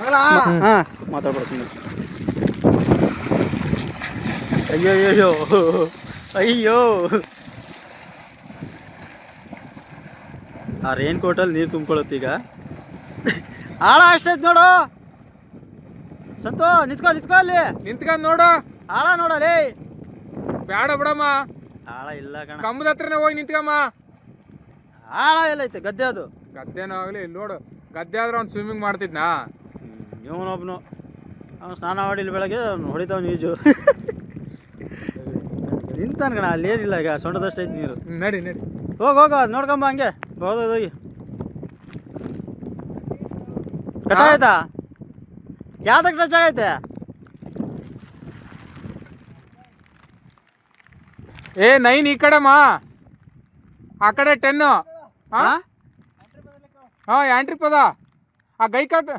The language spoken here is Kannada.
ಹಾ ಮಾತಾಡ್ಬಿಡ್ತೀನಿ ಅಯ್ಯೋ ಅಯ್ಯೋ ಅಯ್ಯೋ. ಆ ರೇನ್ ಕೋಟಲ್ಲಿ ನೀರು ತುಂಬ್ಕೊಳತ್ತೆ ಈಗ. ಆಳ ಅಷ್ಟೈತ್ ನೋಡು. ಸತ್ತು ನಿಂತ್ಕೊ ನಿತ್ಕೋ ಅಲ್ಲಿ. ನಿಂತ್ಕೊಂಡ್ ನೋಡು. ಆಳ ನೋಡಲಿ ಬೇಡ ಬಿಡಮ್ಮ. ಆಳ ಇಲ್ಲ ಕಣ. ಕಂಬದ ಹತ್ರನೇ ಹೋಗಿ ನಿಂತ್ಕಮ್ಮ. ಆಳ ಎಲ್ಲೈತೆ ಗದ್ದೆ ಅದು. ಗದ್ದೆನೋ ಆಗ್ಲಿ ಇಲ್ಲಿ ನೋಡು. ಗದ್ದೆ ಆದ್ರೆ ಅವ್ನು ಸ್ವಿಮ್ಮಿಂಗ್ ಮಾಡ್ತಿದ್ನಾ? ಇವನೊಬ್ನು ಅವನು ಸ್ನಾನ ಮಾಡಿಲ್ಲ ಬೆಳಗ್ಗೆ ಅವ್ನು ಹೊಡಿತಾವ ನೀಜು. ನಿಂತಾನ ಕಣ ಅಲ್ಲಿ ಏನಿಲ್ಲ ಈಗ ಸೊಂಟದಷ್ಟು ಐತಿ ನೀರು. ನಡಿ ನಡಿ. ಹೋಗ್ ಹೋಗ ಅದ್ ನೋಡ್ಕೊಂಬ ಹಂಗೆ. ಹೋದ ಹೋಗಿ. ಕಟ ಆಯ್ತಾ? ಯಾವ್ದಕ್ಕೆ ಟಚ್ ಆಗೈತೆ? ಏ ನೈನ್ ಈ ಕಡೆ ಮಾ. ಆ ಕಡೆ ಟೆನ್ನು. ಹಾ ಹಾ ಹಾ ಯಾಂಟ್ರಿ ಪದ. ಆ ಗೈ ಕಟ್.